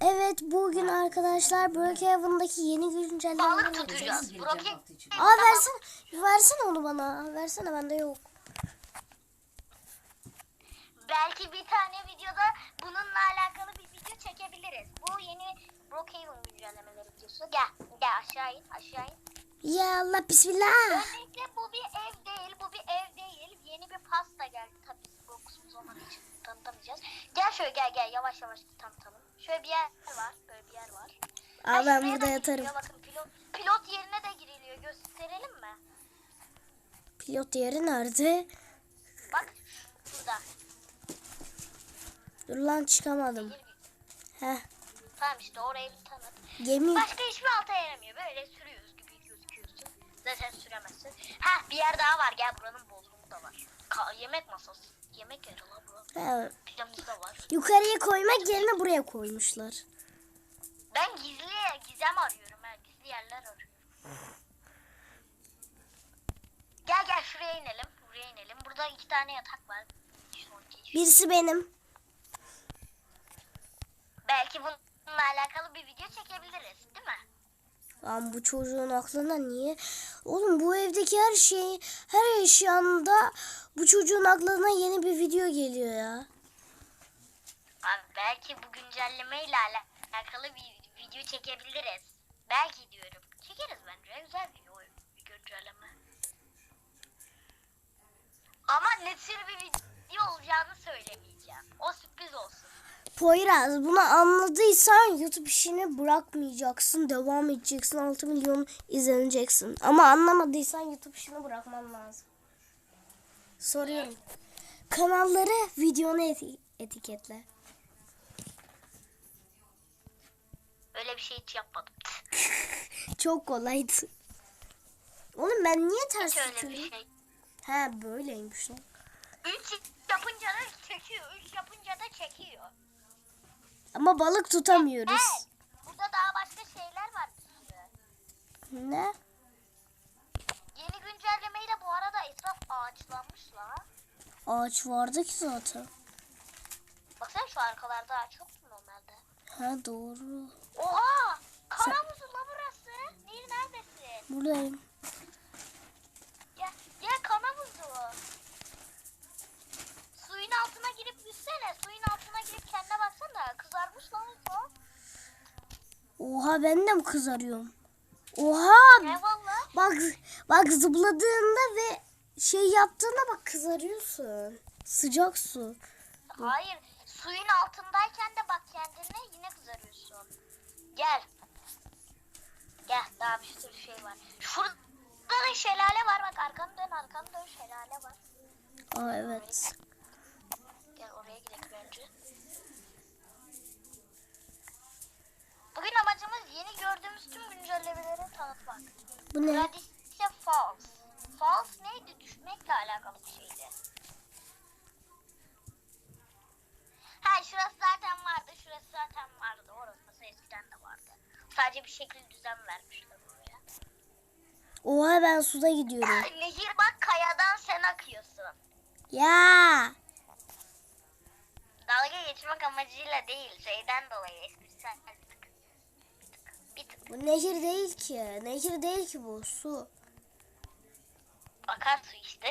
Evet bugün arkadaşlar Brookhaven'daki yeni Balık güncellemeleri tutacağız. Broke. Aa versene, versene onu bana. Versene bende yok. Belki bir tane videoda bununla alakalı bir video çekebiliriz. Bu yeni Brookhaven güncellemeleri videosu. Gel, gel aşağı in, aşağı in. Ya Allah bismillah. Öncelikle bu bir ev değil, bu bir ev değil. Yeni bir pasta geldi. Tabii biz Brook'suz olmadığı için tanıtamayacağız. Gel şöyle gel gel yavaş yavaş tanıtalım. Şöyle bir yer var, böyle bir yer var. Aa ben burada da yatarım. Bakın pilot, pilot yerine de giriliyor. Gösterelim mi? Pilot yeri nerede? Bak şurada. Dur lan çıkamadım. Heh. Tamam işte orayı bir tanıt. Gemi. Başka hiçbir alta yaramıyor. Böyle sürüyoruz gibi gözüküyorsun. Zaten süremezsin. Ha bir yer daha var. Gel buranın bodrumu da var. Ka- yemek masası. Yemek yeri lan bu. Pilavımız da var. yukarıya koymak yerine buraya koymuşlar. Ben gizli gizem arıyorum. Ben gizli yerler arıyorum. Gel gel şuraya inelim. Buraya inelim. Burada iki tane yatak var. Birisi benim. Belki bununla alakalı bir video çekebiliriz. Değil mi? Lan bu çocuğun aklına niye? Oğlum bu evdeki her şey, her eşyanda bu çocuğun aklına yeni bir video geliyor ya. Abi belki bu güncellemeyle ala- alakalı bir video çekebiliriz. Belki diyorum. Çekeriz bence. Güzel bir, oyun, bir güncelleme. Ama ne tür bir video olacağını söylemeyeceğim. O sürpriz olsun. Poyraz bunu anladıysan YouTube işini bırakmayacaksın. Devam edeceksin. 6 milyon izleneceksin. Ama anlamadıysan YouTube işini bırakman lazım. Soruyorum. Kanalları videonu eti- etiketle. Öyle bir şey hiç yapmadım. Çok kolaydı. Oğlum ben niye ters Hiç öyle bir şey. He böyleymiş lan. Üç yapınca da çekiyor. Üç yapınca da çekiyor. Ama balık tutamıyoruz. Evet. Burada daha başka şeyler var bir. Ne? Yeni güncellemeyle bu arada etraf ağaçlanmış la. Ağaç vardı ki zaten. Baksana şu arkalarda ağaç yok mu normalde? Ha doğru. Oha! Karamuzu la burası. Nil neredesin? Buradayım. Gel, gel kanamuzu. Suyun altına girip yüzsene. Suyun altına girip kendine baksana. Kızarmış lan o. Oha ben de mi kızarıyorum? Oha! Eyvallah. Bak bak zıpladığında ve şey yaptığında bak kızarıyorsun. Sıcak su. Hayır. Suyun altındayken de bak kendine yine kızarıyorsun. Gel. Gel daha bir sürü şey var. Şurada da şelale var bak arkanı dön arkanı dön şelale var. Aa evet. Gel oraya gidelim bence. Bugün amacımız yeni gördüğümüz tüm güncellemeleri tanıtmak. Bu ne? Gradisya Falls. Falls neydi? Düşmekle alakalı bir şeydi. Ha şurası zaten vardı. Şurası zaten vardı. Orası eskiden de vardı. Sadece bir şekil düzen vermişler oraya. Oha ben suda gidiyorum. Nehir bak kayadan sen akıyorsun. Ya. Dalga geçmek amacıyla değil. Şeyden dolayı esprisel bir tık. Bu nehir değil ki. Nehir değil ki bu su. Akarsu işte.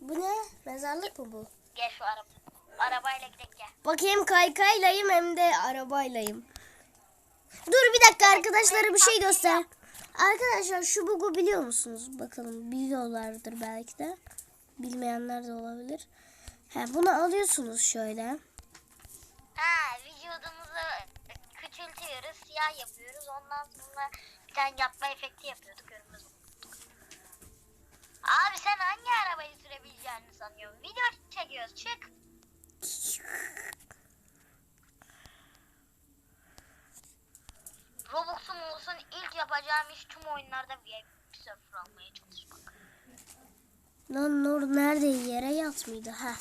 Bu ne? Mezarlık mı bu? Gel şu araba. Arabayla gidelim gel. Bakayım kaykaylayım hem de arabaylayım. Dur bir dakika arkadaşlara bir şey göster. Arkadaşlar şu bugu biliyor musunuz? Bakalım biliyorlardır belki de. Bilmeyenler de olabilir. Ha, bunu alıyorsunuz şöyle. Ha vücudumuzu siyah yapıyoruz. Ondan sonra bir tane yapma efekti yapıyorduk. Olduk. Abi sen hangi arabayı sürebileceğini sanıyorsun? Video çekiyoruz. Çık. Robux'um olsun ilk yapacağım iş tüm oyunlarda VIP server almaya çalışmak. Lan Nur nerede yere yat mıydı? Ha.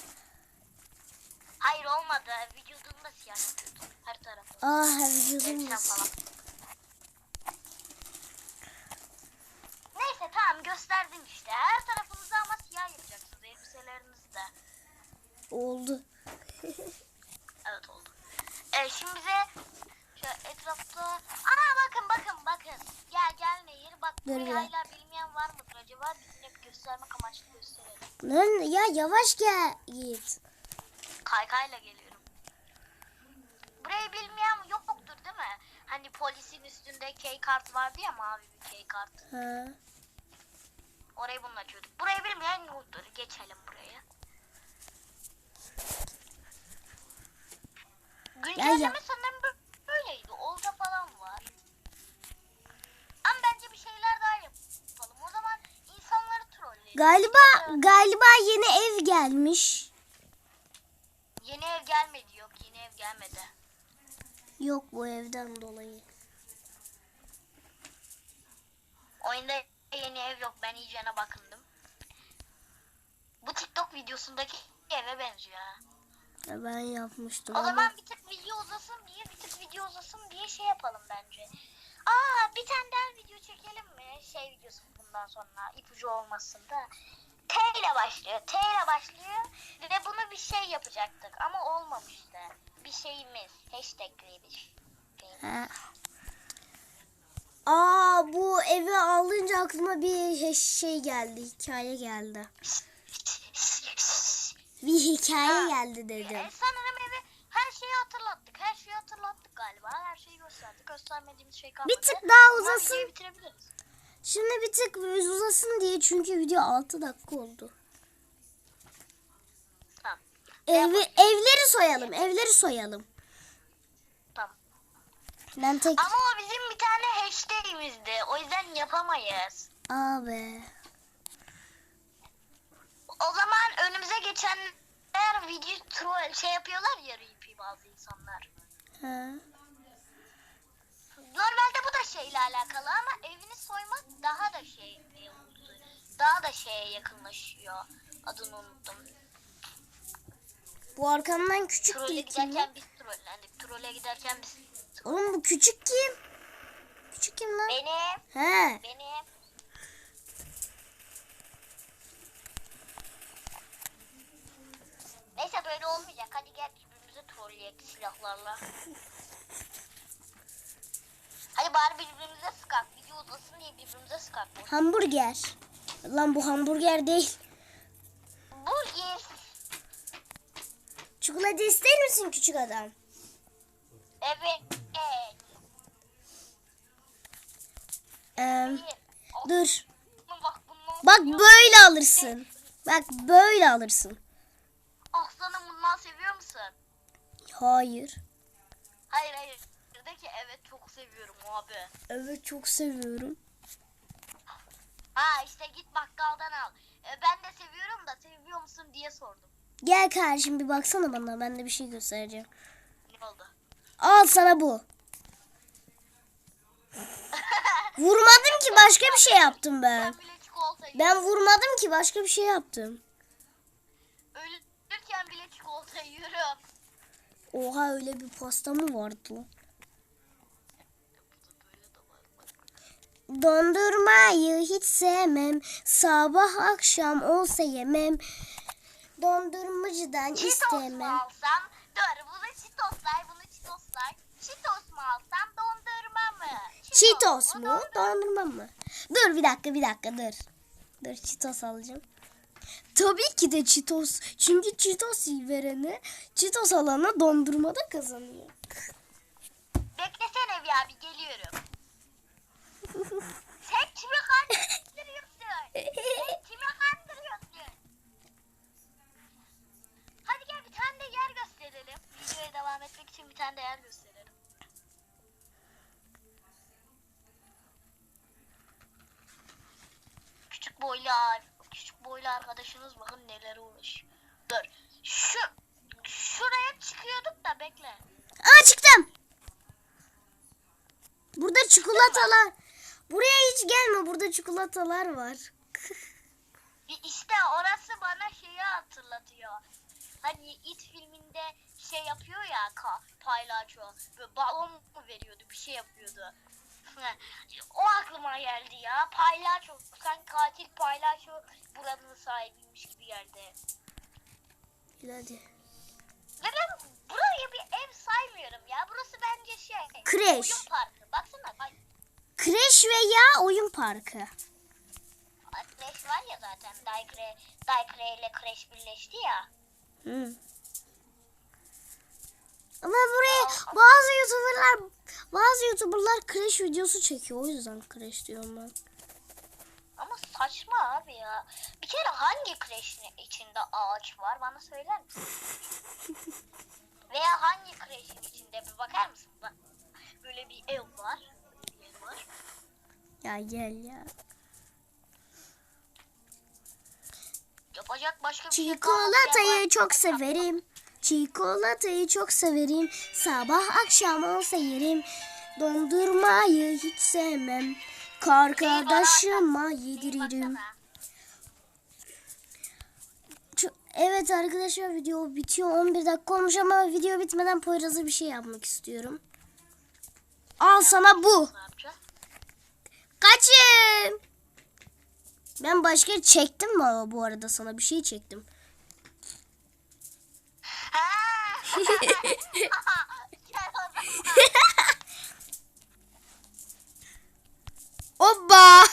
Hayır olmadı. Vücudumda siyah yapıyordum. Her tarafı. Ah vücudum. Neyse tamam gösterdin işte. Her tarafınızı ama siyah yapacaksınız elbiselerinizde. Oldu. Evet oldu. Ee, şimdi bize Şöyle etrafta. Aa bakın bakın bakın. Gel gel Nehir. Bak Dur burayı hala bilmeyen var mıdır acaba? Bizim hep göstermek amaçlı gösterelim. Lan ya yavaş gel git. Kaykayla geliyorum. Burayı bilmeyen yoktur değil mi? Hani polisin üstünde key kart vardı ya mavi bir key kart. Ha. Orayı bununla açıyorduk. Burayı bilmeyen yoktur. Geçelim buraya. Güncelleme sanırım bö- böyleydi. Olta falan var. Ama bence bir şeyler daha yapalım. O zaman insanları trolleyelim. Galiba galiba yeni ev gelmiş. Yeni ev gelmedi yok. Yeni ev gelmedi. Yok bu evden dolayı. Oyunda yeni ev yok. Ben iyicene bakındım. Bu TikTok videosundaki eve benziyor ha. Ya Ben yapmıştım O ama. zaman bir tık video uzasın diye bir tık video uzasın diye şey yapalım bence. Aa bir tane daha video çekelim mi? Şey videosu bundan sonra ipucu olmasın da. T ile başlıyor. T ile başlıyor ve bunu bir şey yapacaktık ama olmamıştı. Bir şeyimiz. Hashtag gibi bir şey. Ha. Aa bu evi alınca aklıma bir şey geldi. Hikaye geldi. Bir hikaye geldi E, dedim. sanırım evi her şeyi hatırlattık. Her şeyi hatırlattık galiba. Her şeyi gösterdik. Göstermediğimiz şey kalmadı. Bir tık daha uzasın. videoyu bitirebiliriz. Şimdi bir tık uzasın diye çünkü video 6 dakika oldu. Tamam. Evi, evleri soyalım. Evleri soyalım. Tamam. Ben tek... Ama o bizim bir tane hashtag'imizdi. O yüzden yapamayız. Abi. O zaman önümüze geçenler video troll şey yapıyorlar ya RP bazı insanlar. Ha. Normalde bu da şeyle alakalı ama evini soymak daha da şey oldu. Daha da şeye yakınlaşıyor. Adını unuttum. Bu arkamdan küçük lan? giderken biz trollendik. Trolle giderken biz Oğlum bu küçük kim? Küçük kim lan? Benim, He. benim. Neyse böyle olmayacak. Hadi gel birbirimize trolleyek silahlarla. Hadi bari birbirimize sıkak. Video uzasın diye birbirimize sıkak. Bu. Hamburger. Lan bu hamburger değil. Burger. Çikolata ister misin küçük adam? Evet. Evet. Ee, dur. Bak. Bak böyle alırsın. Bak böyle alırsın. Aslanım bundan seviyor musun? Hayır. Hayır hayır. Ki evet çok seviyorum abi. Evet çok seviyorum. Ha işte git bakkaldan al. E, ben de seviyorum da seviyor musun diye sordum. Gel kardeşim bir baksana bana. Ben de bir şey göstereceğim. Ne oldu? Al sana bu. Vurmadım ki başka bir şey yaptım ben. Ben vurmadım ki başka bir şey yaptım. Ölürken bile çikolata yiyorum. Oha öyle bir pasta mı vardı lan? Böyle de var. Dondurmayı hiç sevmem. Sabah akşam olsa yemem. Dondurmacıdan mu istemem. alsam? Dur bunu Cheetoslar bunu Cheetoslar. Cheetos mu alsam dondurma mı? Cheetos mu? dondurma Dondurma mı? Dur bir dakika bir dakika dur. Dur Cheetos alacağım. Tabii ki de Cheetos. Çünkü Cheetos verene, Cheetos alana dondurma da kazanıyor. Beklesene bir abi geliyorum. Sen kimi kandırıyorsun? Sen kimi kandırıyorsun? Hadi gel bir tane de yer gösterelim. Videoya devam etmek için bir tane de yer gösterelim. Küçük boylu küçük boylu arkadaşınız bakın neler uğraşıyor. Dur. Şu şuraya çıkıyorduk da bekle. Aa çıktım. Burada çikolatalar. Buraya hiç gelme. Burada çikolatalar var. İşte orası bana şeyi hatırlatıyor. Hani It filminde şey yapıyor ya ka, paylaço. Böyle balon mu veriyordu bir şey yapıyordu. o aklıma geldi ya. Paylaço. Sanki katil paylaço buranın sahibiymiş gibi yerde. Hadi. Ve ben burayı bir ev saymıyorum ya. Burası bence şey. Crash. Oyun parkı. Crash veya oyun parkı. Crash var ya zaten. Daikre, Daikre ile Crash birleşti ya. Hı. Ama buraya bazı youtuberlar bazı youtuberlar Crash videosu çekiyor. O yüzden Crash diyorum ben. Ama saçma abi ya. Bir kere hangi Crash'in içinde ağaç var bana söyler misin? Veya hangi Crash'in içinde bir bakar mısın? Bak. Böyle bir ev var. Bir ev var. Ya gel ya. Yapacak başka bir şey. Çikolatayı çok severim. Çikolatayı çok severim. Sabah akşam olsa yerim. Dondurmayı hiç sevmem. Kardeşime yediririm. Evet arkadaşlar video bitiyor. 11 dakika olmuş ama video bitmeden Poyraz'a bir şey yapmak istiyorum. Al sana bu. Kaçın. Ben başka çektim mi bu arada sana bir şey çektim. Oba!